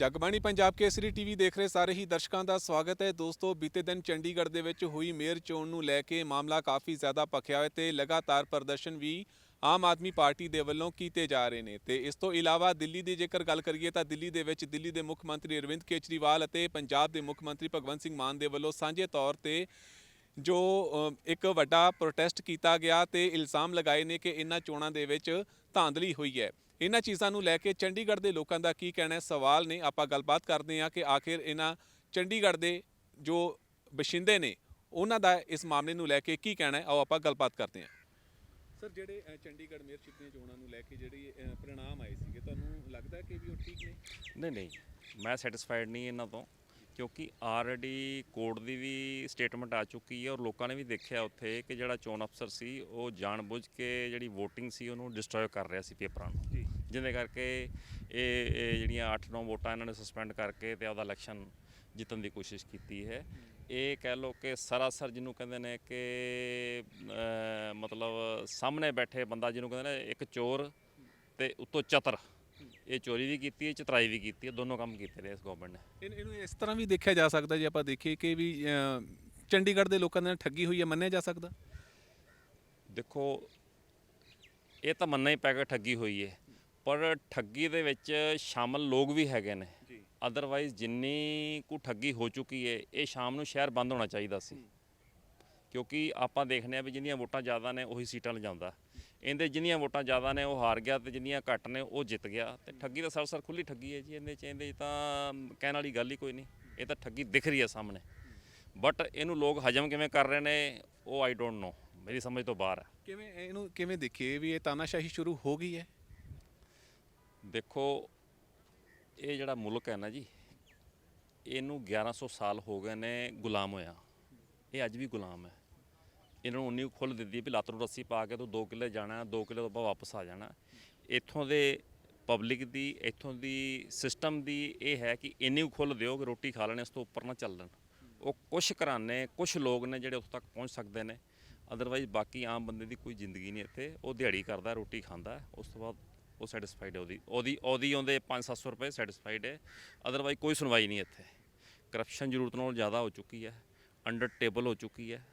Jagbani Punjab Kesari TV ਦੇਖ ਰਹੇ ਸਾਰੇ ਹੀ ਦਰਸ਼ਕਾਂ ਦਾ ਸਵਾਗਤ ਹੈ। ਦੋਸਤੋ, ਬੀਤੇ ਦਿਨ ਚੰਡੀਗੜ੍ਹ ਦੇ ਵਿੱਚ ਹੋਈ ਮੇਅਰ ਚੋਣ ਨੂੰ ਲੈ ਕੇ ਮਾਮਲਾ ਕਾਫੀ ਜ਼ਿਆਦਾ ਭਖਿਆ ਹੋਇਆ ਤੇ ਲਗਾਤਾਰ ਪ੍ਰਦਰਸ਼ਨ ਵੀ ਆਮ ਆਦਮੀ ਪਾਰਟੀ ਦੇ ਵੱਲੋਂ ਕੀਤੇ ਜਾ ਰਹੇ ਨੇ। ਤੇ ਇਸ ਤੋਂ ਇਲਾਵਾ ਦਿੱਲੀ ਦੀ ਜੇਕਰ ਗੱਲ ਕਰੀਏ ਤਾਂ ਦਿੱਲੀ ਦੇ ਵਿੱਚ ਦਿੱਲੀ ਦੇ ਮੁੱਖ ਮੰਤਰੀ ਅਰਵਿੰਦ ਕੇਜਰੀਵਾਲ ਅਤੇ ਪੰਜਾਬ ਦੇ ਮੁੱਖ ਮੰਤਰੀ ਭਗਵੰਤ ਸਿੰਘ ਮਾਨ ਦੇ ਵੱਲੋਂ ਸਾਂਝੇ ਤੌਰ ਤੇ ਜੋ ਇੱਕ ਵੱਡਾ ਪ੍ਰੋਟੈਸਟ ਕੀਤਾ ਗਿਆ ਤੇ ਇਲਜ਼ਾਮ ਲਗਾਏ ਨੇ ਕਿ ਇਹਨਾਂ ਚੋਣਾਂ ਦੇ ਵਿੱਚ ਧਾਂਦਲੀ ਹੋਈ ਹੈ। ਇਹਨਾਂ ਚੀਜ਼ਾਂ ਨੂੰ ਲੈ ਕੇ ਚੰਡੀਗੜ੍ਹ ਦੇ ਲੋਕਾਂ ਦਾ ਕੀ ਕਹਿਣਾ ਹੈ? ਸਵਾਲ ਨੇ, ਆਪਾਂ ਗੱਲਬਾਤ ਕਰਦੇ ਹਾਂ ਕਿ ਆਖਿਰ ਇਹਨਾਂ ਚੰਡੀਗੜ੍ਹ ਦੇ ਜੋ ਬਸ਼ਿੰਦੇ ਨੇ, ਉਹਨਾਂ ਦਾ ਇਸ ਮਾਮਲੇ ਨੂੰ ਲੈ ਕੇ ਕੀ ਕਹਿਣਾ ਹੈ? ਆਓ ਆਪਾਂ ਗੱਲਬਾਤ ਕਰਦੇ ਹਾਂ। ਸਰ, ਜਿਹੜੇ ਚੰਡੀਗੜ੍ਹ ਮੇਅਰਸ਼ਿਪ ਦੀਆਂ ਚੋਣਾਂ ਨੂੰ ਲੈ ਕੇ ਜਿਹੜੀ ਪ੍ਰਣਾਮ ਆਏ ਸੀਗੇ, ਤੁਹਾਨੂੰ ਲੱਗਦਾ ਕਿ ਵੀ ਉਹ ਠੀਕ ਨੇ? ਨਹੀਂ ਨਹੀਂ, ਮੈਂ ਸੈਟੀਸਫਾਈਡ ਨਹੀਂ ਇਹਨਾਂ ਤੋਂ। ਕਿਉਂਕਿ ਆਲਰੇਡੀ ਕੋਰਟ ਦੀ ਵੀ ਸਟੇਟਮੈਂਟ ਆ ਚੁੱਕੀ ਹੈ ਔਰ ਲੋਕਾਂ ਨੇ ਵੀ ਦੇਖਿਆ ਉੱਥੇ ਕਿ ਜਿਹੜਾ ਚੋਣ ਅਫਸਰ ਸੀ ਉਹ ਜਾਣਬੁੱਝ ਕੇ ਜਿਹੜੀ VOTING ਸੀ ਉਹਨੂੰ ਡਿਸਟਰੋਏ ਕਰ ਰਿਹਾ ਸੀ ਪੇਪਰਾਂ ਨੂੰ। ਜੀ। ਜਿਹਦੇ ਕਰਕੇ ਇਹ ਇਹ ਜਿਹੜੀਆਂ 8-9 ਵੋਟਾਂ ਇਹਨਾਂ ਨੇ ਸਸਪੈਂਡ ਕਰਕੇ ਤੇ ਆਪਦਾ ਇਲੈਕਸ਼ਨ ਜਿੱਤਣ ਦੀ ਕੋਸ਼ਿਸ਼ ਕੀਤੀ ਹੈ। ਇਹ ਕਹਿ ਲਓ ਕਿ ਸਰਾਸਰ ਜਿਹਨੂੰ ਕਹਿੰਦੇ ਨੇ ਕਿ ਮਤਲਬ ਸਾਹਮਣੇ ਬੈਠੇ ਬੰਦਾ ਜਿਹਨੂੰ ਕਹਿੰਦੇ ਨੇ ਇੱਕ ਚੋਰ ਤੇ ਉੱਤੋਂ ਚਤਰ। ਇਹ ਚੋਰੀ ਵੀ ਕੀਤੀ ਹੈ ਚਤਰਾਈ ਵੀ ਕੀਤੀ ਹੈ ਦੋਨੋਂ ਕੰਮ ਕੀਤੇ ਨੇ ਇਸ ਗਵਰਨਮੈਂਟ ਨੇ। ਇਹਨੂੰ ਇਹਨੂੰ ਇਸ ਤਰ੍ਹਾਂ ਵੀ ਦੇਖਿਆ ਜਾ ਸਕਦਾ ਜੇ ਆਪਾਂ ਦੇਖੀਏ ਕਿ ਵੀ ਚੰਡੀਗੜ੍ਹ ਦੇ ਲੋਕਾਂ ਨਾਲ ਠੱਗੀ ਹੋਈ ਹੈ ਮੰਨਿਆ ਜਾ ਸਕਦਾ? ਦੇਖੋ ਇਹ ਤਾਂ ਮੰਨਣਾ ਹੀ ਪੈਗਾ ਠੱਗੀ ਹੋਈ ਹੈ। ਪਰ ਠੱਗੀ ਦੇ ਵਿੱਚ ਸ਼ਾਮਲ ਲੋਕ ਵੀ ਹੈਗੇ ਨੇ। ਜੀ। ਅਦਰਵਾਈਜ਼ ਜਿੰਨੀ ਕੁ ਠੱਗੀ ਹੋ ਚੁੱਕੀ ਹੈ ਇਹ ਸ਼ਾਮ ਨੂੰ ਸ਼ਹਿਰ ਬੰਦ ਹੋਣਾ ਚਾਹੀਦਾ ਸੀ। ਕਿਉਂਕਿ ਆਪਾਂ ਦੇਖਦੇ ਆ ਵੀ ਜਿੰਨੀਆਂ ਵੋਟਾਂ ਜ਼ਿਆਦਾ ਨੇ ਉਹੀ ਸੀਟਾਂ ਲਿਜਾਉਂਦਾ ਇਹਦੇ ਜਿੰਨੀਆਂ ਵੋਟਾਂ ਜ਼ਿਆਦਾ ਨੇ ਉਹ ਹਾਰ ਗਿਆ ਤੇ ਜਿੰਨੀਆਂ ਘੱਟ ਨੇ ਉਹ ਜਿੱਤ ਗਿਆ। ਤੇ ਠੱਗੀ ਤਾਂ ਸਰਸਰ ਖੁੱਲੀ ਠੱਗੀ ਹੈ ਜੀ ਇਹਦੇ ਚ ਇਹਦੇ ਤਾਂ ਕਹਿਣ ਵਾਲੀ ਗੱਲ ਹੀ ਕੋਈ ਨਹੀਂ। ਇਹ ਤਾਂ ਠੱਗੀ ਦਿਖ ਰਹੀ ਹੈ ਸਾਹਮਣੇ। ਬਟ ਇਹਨੂੰ ਲੋਕ ਹਜਮ ਕਿਵੇਂ ਕਰ ਰਹੇ ਨੇ ਉਹ ਆਈ ਡੋਨਟ ਨੋ ਮੇਰੀ ਸਮਝ ਤੋਂ ਬਾਹਰ ਹੈ। ਕਿਵੇਂ ਇਹਨੂੰ ਕਿਵੇਂ ਦੇਖੀਏ ਵੀ ਇਹ ਤਾਨਾਸ਼ਾਹੀ ਸ਼ੁਰੂ ਹੋ ਗਈ ਹੈ? ਦੇਖੋ ਇਹ ਜਿਹੜਾ ਮੁਲਕ ਹੈ ਨਾ ਜੀ ਇਹਨੂੰ 1100 ਸਾਲ ਹੋ ਗਏ ਨੇ ਗੁਲਾਮ ਹੋਇਆ। ਇਹ ਅੱਜ ਵੀ ਗੁਲਾਮ ਹੈ। ਇਹਨਾਂ ਨੂੰ ਉਨੀ ਕੁ ਖੁੱਲ੍ਹ ਦਿੱਤੀ ਵੀ ਲੱਤ ਨੂੰ ਰੱਸੀ ਪਾ ਕੇ ਤੂੰ 2 ਕਿੱਲੇ ਜਾਣਾ 2 ਕਿੱਲੇ ਤੋਂ ਬਾਅਦ ਵਾਪਸ ਆ ਜਾਣਾ। ਇੱਥੋਂ ਦੇ ਪਬਲਿਕ ਦੀ, ਇੱਥੋਂ ਦੀ ਸਿਸਟਮ ਦੀ ਇਹ ਹੈ ਕਿ ਇੰਨੀ ਕੁ ਖੁੱਲ੍ਹ ਦਿਓ ਕਿ ਰੋਟੀ ਖਾ ਲੈਣ, ਇਸ ਤੋਂ ਉੱਪਰ ਨਾ ਚੱਲਣ। ਉਹ ਕੁਝ ਘਰਾਨੇ ਕੁਝ ਲੋਕ ਨੇ ਜਿਹੜੇ ਉੱਥੇ ਤੱਕ ਪਹੁੰਚ ਸਕਦੇ ਨੇ। ਅਦਰਵਾਈਜ਼ ਬਾਕੀ ਆਮ ਬੰਦੇ ਦੀ ਕੋਈ ਜ਼ਿੰਦਗੀ ਨਹੀਂ ਇੱਥੇ। ਉਹ ਦਿਹਾੜੀ ਕਰਦਾ, ਰੋਟੀ ਖਾਂਦਾ, ਉਸ ਤੋਂ ਬਾਅਦ ਉਹ ਸੈਟੀਸਫਾਈਡ ਹੈ ਉਹਦੀ। ਉਹਦੀ ਉਹਦੀ ਉਹਦੇ 5-700 ਰੁਪਏ ਸੈਟੀਸਫਾਈਡ ਹੈ। ਅਦਰਵਾਈਜ਼ ਕੋਈ ਸੁਣਵਾਈ ਨਹੀਂ ਇੱਥੇ। ਕਰਪਸ਼ਨ ਜ਼ਰੂਰਤ ਨਾਲੋਂ ਜ਼ਿਆਦਾ ਹੋ ਚੁੱਕੀ ਹੈ। ਅੰਡਰ ਟੇਬਲ ਹੋ ਚੁੱਕੀ ਹੈ।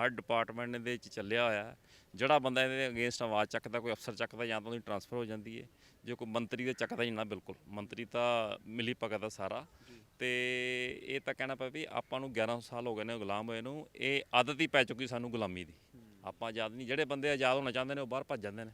ਹਰ ਡਿਪਾਰਟਮੈਂਟ ਇਹਦੇ ਵਿੱਚ ਚੱਲਿਆ ਹੋਇਆ ਜਿਹੜਾ ਬੰਦਾ ਇਹਦੇ ਅਗੇਂਸਟ ਆਵਾਜ਼ ਚੱਕਦਾ ਕੋਈ ਅਫਸਰ ਚੱਕਦਾ ਜਾਂ ਤਾਂ ਉਹਦੀ ਟਰਾਂਸਫਰ ਹੋ ਜਾਂਦੀ ਹੈ। ਜੇ ਕੋਈ ਮੰਤਰੀ ਦੇ ਚੱਕਦਾ ਹੀ ਨਾ ਬਿਲਕੁਲ। ਮੰਤਰੀ ਤਾਂ ਮਿਲੀ ਭਗਤ ਦਾ ਸਾਰਾ। ਤੇ ਇਹ ਤਾਂ ਕਹਿਣਾ ਪਿਆ ਵੀ ਆਪਾਂ ਨੂੰ 1100 ਸਾਲ ਹੋ ਗਏ ਨੇ ਗੁਲਾਮ ਹੋਏ ਨੂੰ। ਇਹ ਆਦਤ ਹੀ ਪੈ ਚੁੱਕੀ ਸਾਨੂੰ ਗੁਲਾਮੀ ਦੀ। ਆਪਾਂ ਆਜ਼ਾਦ ਨਹੀਂ। ਜਿਹੜੇ ਬੰਦੇ ਆਜ਼ਾਦ ਹੋਣਾ ਚਾਹੁੰਦੇ ਨੇ ਉਹ ਬਾਹਰ ਭੱਜ ਜਾਂਦੇ ਨੇ।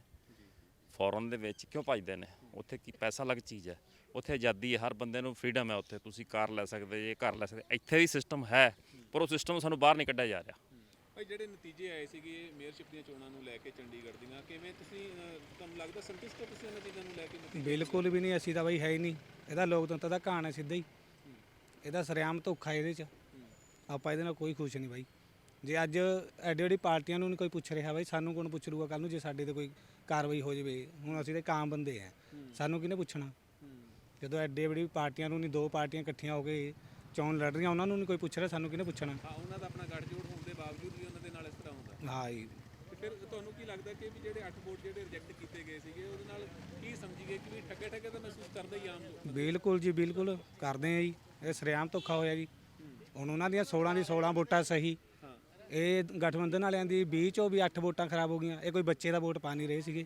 ਫੋਰਨ ਦੇ ਵਿੱਚ ਕਿਉਂ ਭੱਜਦੇ ਨੇ? ਉੱਥੇ ਕੀ ਪੈਸਾ ਲੱਗ ਚੀਜ਼ ਹੈ। ਉੱਥੇ ਆਜ਼ਾਦੀ ਹੈ। ਹਰ ਬੰਦੇ ਨੂੰ ਫ੍ਰੀडम ਹੈ ਉੱਥੇ। ਤੁਸੀਂ ਕਾਰ ਲੈ ਸਕਦੇ ਜੇ ਘਰ ਲੈ ਸਕਦੇ। ਇੱਥੇ ਵੀ ਸਿਸਟਮ ਹੈ ਪਰ ਉਹ ਸਿਸਟਮ ਸਾਨੂੰ ਬਾਹਰ ਨਹੀਂ ਕੱਢਿਆ ਜਾ ਰਿਹਾ। ਭਾਈ ਜਿਹੜੇ ਨਤੀਜੇ ਆਏ ਸੀਗੇ ਮੇਅਰਸ਼ਿਪ ਦੀਆਂ ਚੋਣਾਂ ਨੂੰ ਲੈ ਕੇ ਚੰਡੀਗੜ੍ਹ ਦੀਆਂ ਕਿਵੇਂ ਤੁਸੀਂ ਅ, ਤੁਹਾਨੂੰ ਲੱਗਦਾ ਸੰਤੁਸ਼ਟ ਹੋ ਤੁਸੀਂ ਇਹਨਾਂ ਚੀਜ਼ਾਂ ਨੂੰ ਲੈ ਕੇ ਨਤੀਜੇ? ਬਿਲਕੁਲ ਵੀ ਨਹੀਂ ਅਸੀਂ ਤਾਂ ਬਈ ਹੈ ਹੀ ਨਹੀਂ। ਇਹਦਾ ਲੋਕਤੰਤਰ ਦਾ ਕਹਾਣ ਹੈ ਸਿੱਧਾ ਹੀ। ਇਹਦਾ ਸਰਿਆਮ ਧੋਖਾ ਇਹਦੇ 'ਚ। ਆਪਾਂ ਇਹਦੇ ਨਾਲ ਕੋਈ ਖੁਸ਼ ਨਹੀਂ ਬਾਈ। ਜੇ ਅੱਜ ਐਡੀ ਐਡੀ ਪਾਰਟੀਆਂ ਨੂੰ ਨਹੀਂ ਕੋਈ ਪੁੱਛ ਰਿਹਾ ਬਾਈ ਸਾਨੂੰ ਕੌਣ ਪੁੱਛ ਲੂਗਾ ਕੱਲ ਨੂੰ ਜੇ ਸਾਡੇ ਤੇ ਕੋਈ ਕਾਰਵਾਈ ਹੋ ਜਾਵੇ? ਹੁਣ ਅਸੀਂ ਤੇ ਕਾਮ ਬੰਦੇ ਆ। ਸਾਨੂੰ ਕਿਹਨੇ ਪੁੱਛਣਾ? ਜਦੋਂ ਐਡੇ ਐਡੀ ਪਾਰਟੀਆਂ ਨੂੰ ਨਹੀਂ ਦੋ ਪਾਰਟੀਆਂ ਇਕੱਠੀਆਂ ਹੋ ਕੇ ਚੋਣ ਲੜ ਰਹੀਆਂ ਉਹਨਾਂ ਨੂੰ ਨਹੀਂ ਕੋਈ ਪੁੱਛ ਰਿਹਾ ਸਾਨੂੰ ਕਿਹਨੇ ਪੁੱਛਣਾ? ਹਾਂ ਉਹਨਾਂ ਦਾ ਆਪਣਾ ਗੱਠਜੋੜ ਹੋਣ ਦੇ ਬਾਵਜੂਦ ਵੀ ਉਹਨਾਂ ਦੇ ਨਾਲ ਇਸ ਤਰ੍ਹਾਂ ਹੁੰਦਾ ਹਾਂ ਜੀ ਤੇ ਫਿਰ ਤੁਹਾਨੂੰ ਕੀ ਲੱਗਦਾ ਕਿ ਵੀ ਜਿਹੜੇ 8 ਵੋਟ ਜਿਹੜੇ ਰਿਜੈਕਟ ਕੀਤੇ ਗਏ ਸੀਗੇ ਉਹਦੇ ਨਾਲ ਕੀ ਸਮਝੀਏ ਕਿ ਵੀ ਠੱਗੇ ਠੱਗੇ ਤਾਂ ਮਹਿਸੂਸ ਕਰਦਾ ਹੀ ਆਮ ਲੋਕ? ਬਿਲਕੁਲ ਜੀ ਬਿਲਕੁਲ। ਕਰਦੇ ਆ ਜੀ। ਇਹ ਸਰਿਆਮ ਧੋਖਾ ਹੋਇਆ ਜੀ। ਹੁਣ ਉਹਨਾਂ ਦੀਆਂ 16 ਦੀ 16 ਵੋਟਾਂ ਸਹੀ। ਹਾਂ। ਇਹ ਗਠਬੰਧਨ ਵਾਲਿਆਂ ਦੀ 20 ਚੋਂ ਵੀ 8 ਵੋਟਾਂ ਖਰਾਬ ਹੋ ਗਈਆਂ। ਇਹ ਕੋਈ ਬੱਚੇ ਦਾ ਵੋਟ ਪਾ ਨਹੀਂ ਰਹੇ ਸੀਗੇ।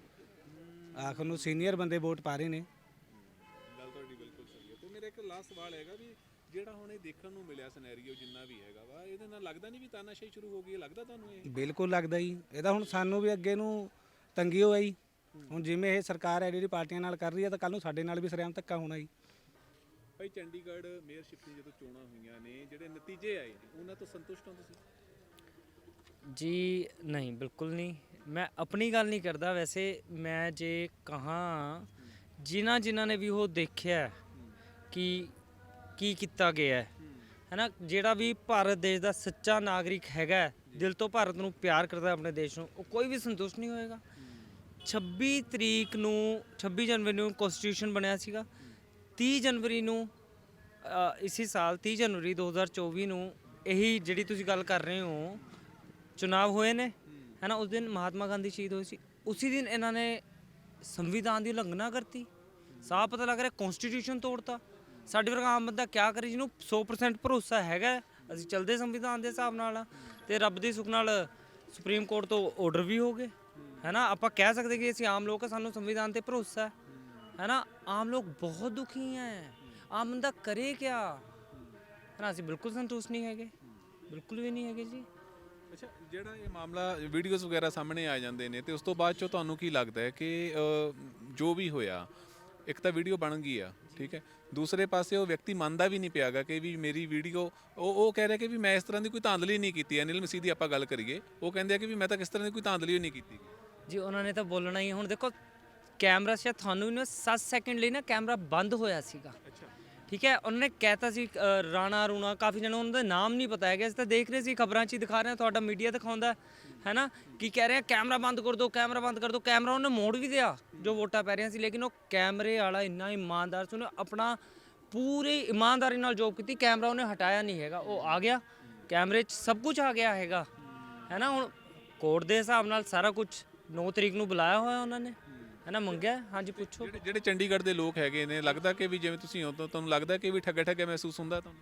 ਆਖਰ ਨੂੰ ਸੀਨੀਅਰ ਬੰਦੇ ਵੋਟ ਪਾ ਰਹੇ ਨੇ। ਗੱਲ ਤੁਹਾਡੀ ਬਿਲਕੁਲ ਸਹੀ ਹੈ। ਤੇ ਮੇਰਾ ਇੱਕ ਲਾਸਟ ਸਵਾਲ ਹੈਗਾ ਵੀ ਜਿਹੜਾ ਹੁਣ ਇਹ ਦੇਖਣ ਨੂੰ ਮਿਲਿਆ ਸਿਨੈਰੀਓ ਜਿੰਨਾ ਵੀ ਹੈਗਾ ਵਾ ਇਹਦੇ ਨਾਲ ਲੱਗਦਾ ਨਹੀਂ ਵੀ ਤਾਨਾਸ਼ਾਹੀ ਸ਼ੁਰੂ ਹੋ ਗਈ ਹੈ ਲੱਗਦਾ ਤੁਹਾਨੂੰ ਇਹ? ਬਿਲਕੁਲ ਲੱਗਦਾ ਜੀ। ਇਹਦਾ ਹੁਣ ਸਾਨੂੰ ਵੀ ਅੱਗੇ ਨੂੰ ਤੰਗੀ ਹੋਇਆ ਜੀ। ਹੁਣ ਜਿਵੇਂ ਇਹ ਸਰਕਾਰ ਹੈ ਜਿਹੜੀ ਪਾਰਟੀਆਂ ਨਾਲ ਕਰ ਰਹੀ ਹੈ ਤਾਂ ਕੱਲ ਨੂੰ ਸਾਡੇ ਨਾਲ ਵੀ ਸਰਿਆਮ ਧੱਕਾ ਹੋਣਾ ਜੀ। ਭਾਈ ਚੰਡੀਗੜ੍ਹ ਮੇਅਰਸ਼ਿਪ ਦੀ ਜਦੋਂ ਚੋਣਾਂ ਹੋਈਆਂ ਨੇ ਜਿਹੜੇ ਨਤੀਜੇ ਆਏ ਨੇ ਉਹਨਾਂ ਤੋਂ ਸੰਤੁਸ਼ਟ ਹੋ ਤੁਸੀਂ? ਜੀ ਨਹੀਂ ਬਿਲਕੁਲ ਨਹੀਂ। ਮੈਂ ਆਪਣੀ ਗੱਲ ਨਹੀਂ ਕਰਦਾ ਵੈਸੇ ਮੈਂ ਜੇ ਕਹਾਂ ਜਿਨ੍ਹਾਂ ਜਿਨ੍ਹਾਂ ਨੇ ਵੀ ਉਹ ਦੇਖਿਆ ਕਿ ਕੀ ਕੀਤਾ ਗਿਆ ਹੈ? ਹੈਨਾ ਜਿਹੜਾ ਵੀ ਭਾਰਤ ਦੇਸ਼ ਦਾ ਸੱਚਾ ਨਾਗਰਿਕ ਹੈਗਾ ਹੈ, ਦਿਲ ਤੋਂ ਭਾਰਤ ਨੂੰ ਪਿਆਰ ਕਰਦਾ ਹੈ ਆਪਣੇ ਦੇਸ਼ ਨੂੰ ਉਹ ਕੋਈ ਵੀ ਸੰਤੁਸ਼ਟ ਨਹੀਂ ਹੋਏਗਾ। 26 ਤਰੀਕ ਨੂੰ 26 ਜਨਵਰੀ ਨੂੰ ਕਨਸਟੀਟਿਊਸ਼ਨ ਬਣਿਆ ਸੀਗਾ। 30 ਜਨਵਰੀ ਨੂੰ ਅ, ਇਸੇ ਸਾਲ 30 ਜਨਵਰੀ 2024 ਨੂੰ ਇਹੀ ਜਿਹੜੀ ਤੁਸੀਂ ਗੱਲ ਕਰ ਰਹੇ ਹੋ ਚੁਣਾਵ ਹੋਏ ਨੇ। ਹੈ ਨਾ ਉਸ ਦਿਨ ਮਹਾਤਮਾ ਗਾਂਧੀ ਸ਼ਹੀਦ ਹੋਏ ਸੀ। ਉਸੇ ਦਿਨ ਇਹਨਾਂ ਨੇ ਸੰਵਿਧਾਨ ਦੀ ਉਲੰਘਣਾ ਕਰਤੀ। ਸਾਫ਼ ਪਤਾ ਲੱਗ ਰਿਹਾ ਕਨਸਟੀਟਿਊਸ਼ਨ ਤੋੜਤਾ। ਸਾਡੇ ਵਰਗਾ ਆਮ ਬੰਦਾ ਕਿਆ ਕਰੇ, ਜਿਹਨੂੰ 100% ਭਰੋਸਾ ਹੈਗਾ, ਅਸੀਂ ਚੱਲਦੇ ਸੰਵਿਧਾਨ ਦੇ ਹਿਸਾਬ ਨਾਲ ਆ। ਤੇ ਰੱਬ ਦੀ ਸੁਖ ਨਾਲ ਸੁਪਰੀਮ ਕੋਰਟ ਤੋਂ ਆਰਡਰ ਵੀ ਹੋ ਗਏ। ਹੈਨਾ, ਆਪਾਂ ਕਹਿ ਸਕਦੇ ਕਿ ਅਸੀਂ ਆਮ ਲੋਕ ਆ, ਸਾਨੂੰ ਸੰਵਿਧਾਨ ਤੇ ਭਰੋਸਾ ਹੈ। ਹੈਨਾ, ਆਮ ਲੋਕ ਬਹੁਤ ਦੁਖੀ ਹੈ ਆਮ ਬੰਦਾ ਕਰੇ ਕਿਆ? ਹੈਨਾ, ਅਸੀਂ ਬਿਲਕੁਲ ਸੰਤੁਸ਼ਟ ਨਹੀਂ ਹੈਗੇ। ਬਿਲਕੁਲ ਵੀ ਨਹੀਂ ਹੈਗੇ ਜੀ। ਅੱਛਾ, ਜਿਹੜਾ ਇਹ ਮਾਮਲਾ ਵੀਡੀਓਜ਼ ਵਗੈਰਾ ਸਾਹਮਣੇ ਆ ਜਾਂਦੇ ਨੇ, ਤੇ ਉਸ ਤੋਂ ਬਾਅਦ ਚੋਂ ਤੁਹਾਨੂੰ ਕੀ ਲੱਗਦਾ ਹੈ ਕਿ ਜੋ ਵੀ ਹੋਇਆ ਇੱਕ ਤਾਂ ਵੀਡੀਓ ਬਣ ਗਈ ਆ ਠੀਕ ਹੈ। ਦੂਸਰੇ ਪਾਸੇ ਉਹ ਵਿਅਕਤੀ ਮੰਨਦਾ ਵੀ ਨਹੀਂ ਪਿਆਗਾ ਕਿ ਵੀ ਮੇਰੀ ਵੀਡੀਓ ਉਹ ਉਹ ਕਹਿ ਰਿਹਾ ਕਿ ਵੀ ਮੈਂ ਇਸ ਤਰ੍ਹਾਂ ਦੀ ਕੋਈ ਧਾਂਦਲੀ ਨਹੀਂ ਕੀਤੀ ਅਨਿਲ ਮਸੀਹ ਦੀ ਆਪਾਂ ਗੱਲ ਕਰੀਏ ਉਹ ਕਹਿੰਦੇ ਆ ਕਿ ਵੀ ਮੈਂ ਤਾਂ ਕਿਸ ਤਰ੍ਹਾਂ ਦੀ ਕੋਈ ਧਾਂਦਲੀ ਨਹੀਂ ਕੀਤੀ। ਜੀ ਉਹਨਾਂ ਨੇ ਤਾਂ ਬੋਲਣਾ ਹੀ ਹੈ। ਹੁਣ ਦੇਖੋ ਕੈਮਰਾ ਸ਼ਾਇਦ ਤੁਹਾਨੂੰ ਨਾ 7 ਸੈਕਿੰਡ ਲਈ ਨਾ ਕੈਮਰਾ ਬੰਦ ਹੋਇਆ ਸੀਗਾ। ਅੱਛਾ। ਠੀਕ ਹੈ ਉਹਨਾਂ ਨੇ ਕਹਿਤਾ ਸੀ ਅ, ਰਾਣਾ ਰੂਣਾ ਕਾਫੀ ਜਣੇ ਉਹਨਾਂ ਦਾ ਨਾਮ ਨਹੀਂ ਪਤਾ ਹੈਗਾ। ਅਸੀਂ ਤਾਂ ਦੇਖ ਰਹੇ ਸੀ ਖਬਰਾਂ 'ਚ ਹੀ ਦਿਖਾ ਰਹੇ ਹਾਂ ਤੁਹਾਡਾ ਮੀਡੀਆ ਦਿਖਾਉਂਦਾ ਹੈ ਨਾ? ਕੀ ਕਹਿ ਰਿਹਾ ਕੈਮਰਾ ਬੰਦ ਕਰ ਦਿਓ ਕੈਮਰਾ ਬੰਦ ਕਰ ਦਿਓ ਕੈਮਰਾ ਉਹਨੇ ਮੋੜ ਵੀ ਦਿਆ ਜੋ ਵੋਟਾਂ ਪੈ ਰਹੀਆਂ ਸੀ ਲੇਕਿਨ ਉਹ ਕੈਮਰੇ ਵਾਲਾ ਇੰਨਾ ਇਮਾਨਦਾਰ ਸੀ ਉਹਨੇ ਆਪਣਾ ਪੂਰੀ ਇਮਾਨਦਾਰੀ ਨਾਲ ਜੋਬ ਕੀਤੀ ਕੈਮਰਾ ਉਹਨੇ ਹਟਾਇਆ ਨਹੀਂ ਹੈਗਾ ਉਹ ਆ ਗਿਆ ਕੈਮਰੇ 'ਚ ਸਭ ਕੁਝ ਆ ਗਿਆ ਹੈਗਾ ਹੈ ਨਾ? ਹੁਣ ਕੋਰਟ ਦੇ ਹਿਸਾਬ ਨਾਲ ਸਾਰਾ ਕੁਝ 9 ਤਰੀਕ ਨੂੰ ਬੁਲਾਇਆ ਹੋਇਆ ਉਹਨਾਂ ਨੇ। ਹੈ ਨਾ ਮੰਗਿਆ? ਹਾਂਜੀ ਪੁੱਛੋ। ਜਿਹੜੇ ਜਿਹੜੇ ਚੰਡੀਗੜ੍ਹ ਦੇ ਲੋਕ ਹੈਗੇ ਨੇ ਲੱਗਦਾ ਕਿ ਵੀ ਜਿਵੇਂ ਤੁਸੀਂ ਹੋ ਤਾਂ ਤੁਹਾਨੂੰ ਲੱਗਦਾ ਕਿ ਵੀ ਠੱਗਾ ਠੱਗਾ ਮਹਿਸੂਸ ਹੁੰਦਾ ਤੁਹਾਨੂੰ?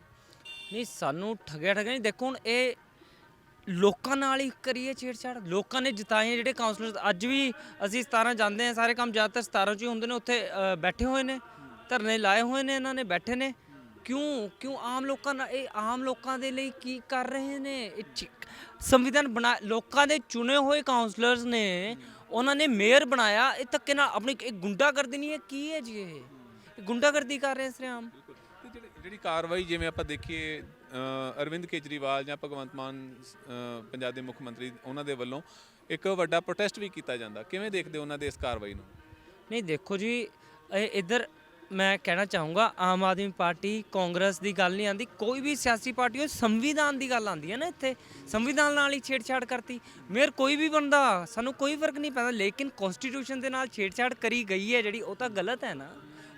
ਨਹੀਂ ਸਾਨੂੰ ਠੱਗਿਆ ਠੱਗਿਆ ਨਹੀਂ। ਦੇਖੋ ਹੁਣ ਇਹ ਲੋਕਾਂ ਨਾਲ ਹੀ ਕਰੀਏ ਛੇੜਛਾੜ। ਲੋਕਾਂ ਨੇ ਜਿਤਾਏ ਜਿਹੜੇ ਕਾਉਂਸਲਰ ਅੱਜ ਵੀ ਅਸੀਂ 17 ਜਾਂਦੇ ਆ ਸਾਰੇ ਕੰਮ ਜ਼ਿਆਦਾਤਰ 17 ਚ ਹੀ ਹੁੰਦੇ ਨੇ ਉੱਥੇ ਅ, ਬੈਠੇ ਹੋਏ ਨੇ ਧਰਨੇ ਲਾਏ ਹੋਏ ਨੇ ਇਹਨਾਂ ਨੇ ਬੈਠੇ ਨੇ। ਕਿਉਂ? ਕਿਉਂ ਆਮ ਲੋਕਾਂ ਨਾਲ ਇਹ ਆਮ ਲੋਕਾਂ ਦੇ ਲਈ ਕੀ ਕਰ ਰਹੇ ਨੇ? ਇਹ ਚੀ- ਸੰਵਿਧਾਨ ਬਣਾ ਲੋਕਾਂ ਦੇ ਚੁਣੇ ਹੋਏ ਕਾਉਂਸਲਰਸ ਨੇ ਉਹਨਾਂ ਨੇ ਮੇਅਰ ਬਣਾਇਆ ਇਹ ਧੱਕੇ ਨਾਲ ਆਪਣੀ ਇਹ ਗੁੰਡਾਗਰਦੀ ਨਹੀਂ ਹੈ ਕੀ ਹੈ ਜੀ ਇਹ? ਇਹ ਗੁੰਡਾਗਰਦੀ ਕਰ ਰਹੇ ਸਰੇ ਆਮ ਤੇ ਜਿਹੜੀ ਜਿਹੜੀ ਕਾਰਵਾਈ ਜਿਵੇਂ ਆਪਾਂ ਦੇਖੀਏ ਅਰਵਿੰਦ ਕੇਜਰੀਵਾਲ ਜਾਂ ਭਗਵੰਤ ਮਾਨ ਪੰਜਾਬ ਦੇ ਮੁੱਖ ਮੰਤਰੀ ਉਹਨਾਂ ਦੇ ਵੱਲੋਂ ਇੱਕ ਵੱਡਾ ਪ੍ਰੋਟੈਸਟ ਵੀ ਕੀਤਾ ਜਾਂਦਾ। ਕਿਵੇਂ ਦੇਖਦੇ ਹੋ ਉਹਨਾਂ ਦੇ ਇਸ ਕਾਰਵਾਈ ਨੂੰ? ਨਹੀਂ ਦੇਖੋ ਜੀ ਇਹ ਇੱਧਰ ਮੈਂ ਕਹਿਣਾ ਚਾਹੂੰਗਾ, ਆਮ ਆਦਮੀ ਪਾਰਟੀ ਕਾਂਗਰਸ ਦੀ ਗੱਲ ਨਹੀਂ ਆਂਦੀ ਕੋਈ ਵੀ ਸਿਆਸੀ ਪਾਰਟੀ ਉਹ ਸੰਵਿਧਾਨ ਦੀ ਗੱਲ ਆਂਦੀ ਹੈ ਨਾ ਇੱਥੇ। ਸੰਵਿਧਾਨ ਨਾਲ ਹੀ ਛੇੜਛਾੜ ਕਰਤੀ। ਮੇਅਰ ਕੋਈ ਵੀ ਬੰਦਾ, ਸਾਨੂੰ ਕੋਈ ਫ਼ਰਕ ਨਹੀਂ ਪੈਂਦਾ, ਲੇਕਿਨ ਕਨਸਟੀਟਿਊਸ਼ਨ ਦੇ ਨਾਲ ਛੇੜਛਾੜ ਕਰੀ ਗਈ ਹੈ, ਜਿਹੜੀ ਉਹ ਤਾਂ ਗਲਤ ਹੈ ਨਾ।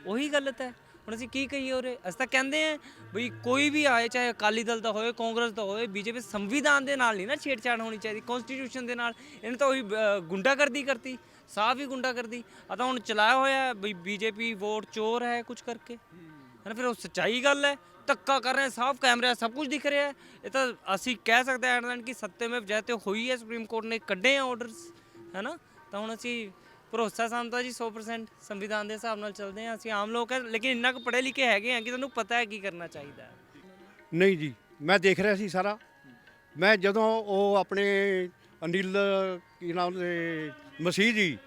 ਉਹੀ ਗਲਤ ਹੈ। ਹੁਣ ਅਸੀਂ ਕੀ ਕਹੀਏ ਉਰੇ? ਅਸੀਂ ਤਾਂ ਕਹਿੰਦੇ ਆ ਬਈ ਕੋਈ ਵੀ ਆਏ, ਚਾਹੇ ਅਕਾਲੀ ਦਲ ਦਾ ਹੋਵੇ, ਕਾਂਗਰਸ ਦਾ ਹੋਵੇ, ਬੀਜੇਪੀ ਸੰਵਿਧਾਨ ਦੇ ਨਾਲ ਨਹੀਂ ਨਾ ਛੇੜਛਾੜ ਹੋਣੀ ਚਾਹੀਦੀ। ਕਨਸਟੀਟਿਊਸ਼ਨ ਦੇ ਨਾਲ ਇਹਨੇ ਤਾਂ ਉਹੀ ਗੁੰਡਾਗਰਦੀ ਕਰਤੀ। ਸਾਫ਼ ਹੀ ਗੁੰਡਾਗਰਦੀ ਆ ਤਾਂ ਹੁਣ ਚਲਾਇਆ ਹੋਇਆ ਹੈ, ਬਈ ਬੀਜੇਪੀ ਵੋਟ ਚੋਰ ਹੈ ਕੁਝ ਕਰਕੇ। ਹੈ ਨਾ ਫਿਰ ਉਹ ਸੱਚਾਈ ਗੱਲ ਹੈ, ਧੱਕਾ ਕਰ ਰਹੇ ਸਾਫ਼ ਕੈਮਰਾ ਸਭ ਕੁਝ ਦਿਖ ਰਿਹਾ ਇਹ ਤਾਂ ਅਸੀਂ ਕਹਿ ਸਕਦੇ ਹਾਂ ਐਂਡ ਕਿ ਸੱਤੇ ਮੇਂ ਜੈਤੇ ਹੋਈ ਹੈ, ਸੁਪਰੀਮ ਕੋਰਟ ਨੇ ਕੱਢੇ ਆ ਆਰਡਰਸ ਹੈ ਨਾ ਤਾਂ ਹੁਣ ਅਸੀਂ ਭਰੋਸਾ ਸਾਨੂੰ ਤਾਂ ਜੀ 100% ਸੰਵਿਧਾਨ ਦੇ ਹਿਸਾਬ ਨਾਲ ਚੱਲਦੇ ਹਾਂ, ਅਸੀਂ ਆਮ ਲੋਕ ਹੈ, ਲੇਕਿਨ ਇੰਨਾ ਕੁ ਪੜ੍ਹੇ ਲਿਖੇ ਹੈਗੇ ਆ ਕਿ ਤੁਹਾਨੂੰ ਪਤਾ ਹੈ ਕੀ ਕਰਨਾ ਚਾਹੀਦਾ ਹੈ। ਨਹੀਂ ਜੀ, ਮੈਂ ਦੇਖ ਰਿਹਾ ਸੀ ਸਾਰਾ। ਮੈਂ ਜਦੋਂ ਉਹ ਆਪਣੇ ਅਨਿਲ, ਕੀ ਨਾਮ ਦੇ ਮਸੀਹ ਜੀ,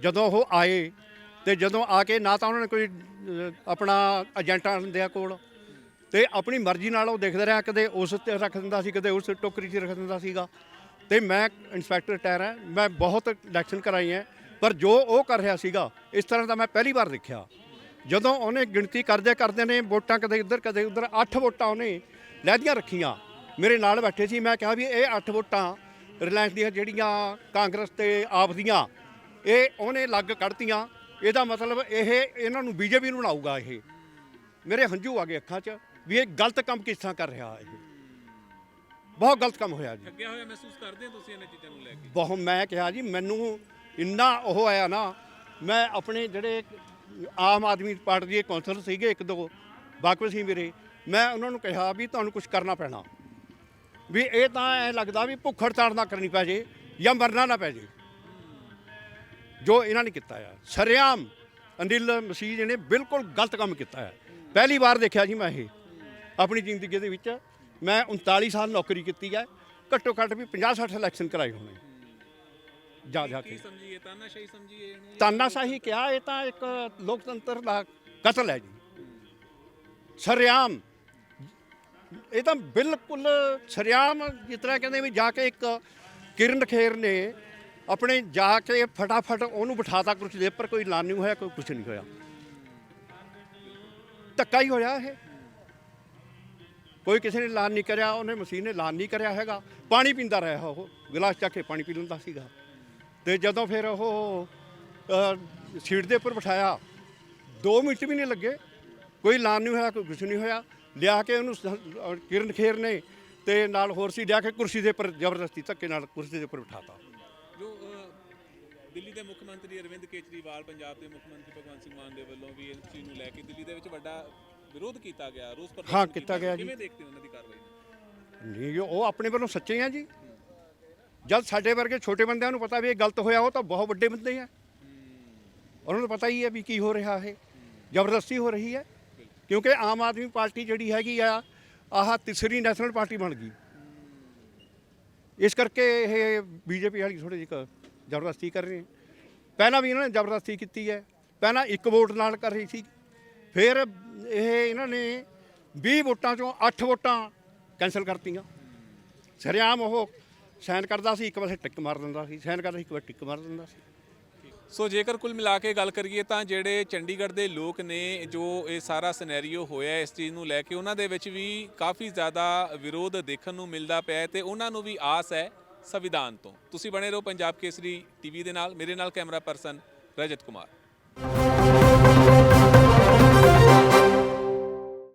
ਜਦੋਂ ਉਹ ਆਏ ਤੇ ਜਦੋਂ ਆ ਕੇ ਨਾ ਤਾਂ ਉਹਨਾਂ ਨੇ ਕੋਈ ਆਪਣਾ ਏਜੰਟਾਂ ਹੁੰਦਿਆ ਕੋਲ ਤੇ ਆਪਣੀ ਮਰਜ਼ੀ ਨਾਲ ਉਹ ਦੇਖਦਾ ਰਿਹਾ, ਕਦੇ ਉਸ ਤੇ ਰੱਖ ਦਿੰਦਾ ਸੀ, ਕਦੇ ਉਸ ਟੋਕਰੀ 'ਚ ਰੱਖ ਦਿੰਦਾ ਸੀਗਾ। ਤੇ ਮੈਂ ਇਨਸਪੈਕਟਰ ਟਾਇਰ ਹਾਂ, ਮੈਂ ਬਹੁਤ ਇਲੈਕਸ਼ਨ ਕਰਾਈ ਹੈ, ਪਰ ਜੋ ਉਹ ਕਰ ਰਿਹਾ ਸੀਗਾ, ਇਸ ਤਰ੍ਹਾਂ ਦਾ ਮੈਂ ਪਹਿਲੀ ਵਾਰ ਦੇਖਿਆ। ਜਦੋਂ ਉਹਨੇ ਗਿਣਤੀ ਕਰਦੇ ਕਰਦੇ ਨੇ, ਵੋਟਾਂ ਕਦੇ ਇੱਧਰ, ਕਦੇ ਉੱਧਰ 8 ਵੋਟਾਂ ਉਹਨੇ ਲਹਿਦੀਆਂ ਰੱਖੀਆਂ। ਮੇਰੇ ਨਾਲ ਬੈਠੇ ਸੀ, ਮੈਂ ਕਿਹਾ ਵੀ ਇਹ 8 ਵੋਟਾਂ ਰਿਲਾਇੰਸ ਦੀਆਂ ਜਿਹੜੀਆਂ ਕਾਂਗਰਸ ਤੇ ਆਪ ਦੀਆਂ ਇਹ ਉਹਨੇ ਲੱਗ ਕੱਢਤੀਆਂ। ਇਹਦਾ ਮਤਲਬ ਇਹ ਇਹਨਾਂ ਨੂੰ ਬੀਜੇਪੀ ਨੂੰ ਬਣਾਊਗਾ ਇਹ। ਮੇਰੇ ਹੰਝੂ ਆ ਗਏ ਅੱਖਾਂ 'ਚ ਵੀ ਇਹ ਗਲਤ ਕੰਮ ਕਿਸ ਤਰ੍ਹਾਂ ਕਰ ਰਿਹਾ ਇਹ। ਬਹੁਤ ਗਲਤ ਕੰਮ ਹੋਇਆ ਜੀ। ਠੱਗਿਆ ਹੋਇਆ ਮਹਿਸੂਸ ਕਰਦੇ ਹੋ ਤੁਸੀਂ ਇਹਨਾਂ ਚੀਜ਼ਾਂ ਨੂੰ ਲੈ ਕੇ? ਬਹੁਤ ਮੈਂ ਕਿਹਾ ਜੀ ਮੈਨੂੰ ਇੰਨਾ ਉਹ ਆਇਆ ਨਾ ਮੈਂ ਆਪਣੇ ਜਿਹੜੇ ਆਮ ਆਦਮੀ ਪਾਰਟੀ ਦੇ ਕੌਂਸਲਰ ਸੀਗੇ ਇੱਕ ਦੋ ਵਾਕਫ ਸੀ ਮੇਰੇ ਮੈਂ ਉਹਨਾਂ ਨੂੰ ਕਿਹਾ ਵੀ ਤੁਹਾਨੂੰ ਕੁਝ ਕਰਨਾ ਪੈਣਾ। ਵੀ ਇਹ ਤਾਂ ਐ ਲੱਗਦਾ ਵੀ ਭੁੱਖ ਹੜਤਾਲ ਨਾ ਕਰਨੀ ਪੈ ਜੇ ਜਾਂ ਮਰਨਾ ਨਾ ਪੈ ਜੇ। ਜੋ ਇਹਨਾਂ ਨੇ ਕੀਤਾ ਆ। ਸ਼ਰੇਆਮ ਅਨਿਲ ਮਸੀਹ ਜੀ ਨੇ ਬਿਲਕੁਲ ਗਲਤ ਕੰਮ ਕੀਤਾ ਹੈ ਪਹਿਲੀ ਵਾਰ ਦੇਖਿਆ ਜੀ ਮੈਂ ਇਹ ਆਪਣੀ ਜ਼ਿੰਦਗੀ ਦੇ ਵਿੱਚ। ਮੈਂ 39 ਸਾਲ ਨੌਕਰੀ ਕੀਤੀ ਹੈ ਘੱਟੋ ਘੱਟ ਵੀ 50 60 ਇਲੈਕਸ਼ਨ ਕਰਾਏ ਹੋਣੇ। ਜਾ ਜਾ ਕੀ। ਕੇ ਸਮਝੀਏ ਤਾਨਾਸ਼ਾਹੀ ਸਮਝੀਏ ਇਹਨੂੰ? ਤਾਨਾਸ਼ਾਹੀ ਕਿਹਾ ਇਹ ਤਾਂ ਇੱਕ ਲੋਕਤੰਤਰ ਦਾ ਕਤਲ ਹੈ ਜੀ। ਸ਼ਰੇਆਮ ਇਹ ਤਾਂ ਬਿਲਕੁਲ ਸਰਿਆਮ ਜਿਸ ਤਰ੍ਹਾਂ ਕਹਿੰਦੇ ਵੀ ਜਾ ਕੇ ਇੱਕ ਕਿਰਨ ਖੇਰ ਨੇ ਆਪਣੇ ਜਾ ਕੇ ਫਟਾਫਟ ਉਹਨੂੰ ਬਿਠਾਤਾ ਕੁਛ ਦੇ ਉੱਪਰ, ਕੋਈ ਲਾਨ ਨਹੀਂ ਹੋਇਆ, ਕੋਈ ਕੁਛ ਨਹੀਂ ਹੋਇਆ। ਧੱਕਾ ਹੀ ਹੋਇਆ ਇਹ। ਕੋਈ ਕਿਸੇ ਨੇ ਐਲਾਨ ਨਹੀਂ ਕਰਿਆ, ਉਹਨੇ ਮਸ਼ੀਨ ਨੇ ਐਲਾਨ ਨਹੀਂ ਕਰਿਆ ਹੈਗਾ। ਪਾਣੀ ਪੀਂਦਾ ਰਿਹਾ ਉਹ, ਗਲਾਸ ਚੱਕ ਕੇ ਪਾਣੀ ਪੀ ਲੈਂਦਾ ਸੀਗਾ। ਤੇ ਜਦੋਂ ਫਿਰ ਉਹ ਸੀਟ ਦੇ ਉੱਪਰ ਬਿਠਾਇਆ 2 ਮਿੰਟ ਵੀ ਨਹੀਂ ਲੱਗੇ। ਕੋਈ ਐਲਾਨ ਨਹੀਂ ਹੋਇਆ, ਕੋਈ ਕੁਛ ਨਹੀਂ ਹੋਇਆ। ਲਿਆ ਕੇ ਉਹਨੂੰ ਸ- ਕਿਰਨ ਖੇਰ ਨੇ ਤੇ ਨਾਲ ਹੋਰ ਸੀ ਲਿਆ ਕੇ ਕੁਰਸੀ ਦੇ ਉੱਪਰ ਜ਼ਬਰਦਸਤੀ ਧੱਕੇ ਨਾਲ ਕੁਰਸੀ ਦੇ ਉੱਪਰ ਬਿਠਾਤਾ। ਜੋ ਅ, ਦਿੱਲੀ ਦੇ ਮੁੱਖ ਮੰਤਰੀ ਅਰਵਿੰਦ ਕੇਜਰੀਵਾਲ ਪੰਜਾਬ ਦੇ ਮੁੱਖ ਮੰਤਰੀ ਭਗਵੰਤ ਸਿੰਘ ਮਾਨ ਦੇ ਵੱਲੋਂ ਵੀ ਇਸ ਚੀਜ਼ ਨੂੰ ਲੈ ਕੇ ਦਿੱਲੀ ਦੇ ਵਿੱਚ ਵੱਡਾ ਵਿਰੋਧ ਕੀਤਾ ਗਿਆ ਰੋਸ ਪ੍ਰਦਰਸ਼ਨ ਹਾਂ, ਕੀਤਾ ਗਿਆ। ਜੀ। ਕਿਵੇਂ ਦੇਖਦੇ ਹੋ ਉਹਨਾਂ ਦੀ ਕਾਰਵਾਈ ਨੂੰ? ਨਹੀਂ ਉਹ ਆਪਣੇ ਵੱਲੋਂ ਸੱਚੇ ਆ ਜੀ। ਜਦ ਸਾਡੇ ਵਰਗੇ ਛੋਟੇ ਬੰਦਿਆਂ ਨੂੰ ਪਤਾ ਵੀ ਇਹ ਗਲਤ ਹੋਇਆ ਉਹ ਤਾਂ ਬਹੁਤ ਵੱਡੇ ਬੰਦੇ ਆ। ਉਹਨਾਂ ਨੂੰ ਪਤਾ ਹੀ ਹੈ ਵੀ ਕੀ ਹੋ ਰਿਹਾ ਹੈ ਜ਼ਬਰਦਸਤੀ ਹੋ ਰਹੀ ਹੈ। ਕਿਉਂਕਿ ਆਮ ਆਦਮੀ ਪਾਰਟੀ ਜਿਹੜੀ ਹੈਗੀ ਆ, ਆਹ ਤੀਸਰੀ ਨੈਸ਼ਨਲ ਪਾਰਟੀ ਬਣ ਗਈ। ਇਸ ਕਰਕੇ ਇਹ ਬੀਜੇਪੀ ਵਾਲੀ ਥੋੜੀ ਜਿਹੀ ਕ- ਜ਼ਬਰਦਸਤੀ ਕਰ ਰਹੇ ਪਹਿਲਾਂ ਵੀ ਇਹਨਾਂ ਨੇ ਜ਼ਬਰਦਸਤੀ ਕੀਤੀ ਹੈ। ਪਹਿਲਾਂ ਇੱਕ ਵੋਟ ਨਾਲ ਕਰ ਰਹੀ ਸੀ। ਫਿਰ ਇਹ ਇਹਨਾਂ ਨੇ 20 ਵੋਟਾਂ ਚੋਂ 8 ਵੋਟਾਂ ਕੈਨਸਲ ਕਰਤੀਆਂ। ਸਰਿਆਮ ਉਹ ਸਾਈਨ ਕਰਦਾ ਸੀ, ਇੱਕ ਪਾਸੇ ਟਿੱਕ ਮਾਰ ਦਿੰਦਾ ਸੀ ਸਾਈਨ ਕਰਦਾ ਸੀ, ਇੱਕ ਵਾਰ ਟਿੱਕ ਮਾਰ ਦਿੰਦਾ ਸੀ। ਸੋ ਜੇਕਰ ਕੁੱਲ ਮਿਲਾ ਕੇ ਗੱਲ ਕਰੀਏ ਤਾਂ ਜਿਹੜੇ ਚੰਡੀਗੜ੍ਹ ਦੇ ਲੋਕ ਨੇ, ਜੋ ਇਹ ਸਾਰਾ ਸਿਨੈਰੀਓ ਹੋਇਆ ਇਸ ਚੀਜ਼ ਨੂੰ ਲੈ ਕੇ, ਉਹਨਾਂ ਦੇ ਵਿੱਚ ਵੀ ਕਾਫੀ ਜ਼ਿਆਦਾ ਵਿਰੋਧ ਦੇਖਣ ਨੂੰ ਮਿਲਦਾ ਪਿਆ ਹੈ ਤੇ ਉਹਨਾਂ ਨੂੰ ਵੀ ਆਸ ਹੈ ਸੰਵਿਧਾਨ ਤੋਂ। ਤੁਸੀਂ ਬਣੇ ਰਹੋ ਪੰਜਾਬ ਕੇਸਰੀ ਟੀਵੀ ਦੇ ਨਾਲ। ਮੇਰੇ ਨਾਲ ਕੈਮਰਾ ਪਰਸਨ ਰਜਤ ਕੁਮਾਰ।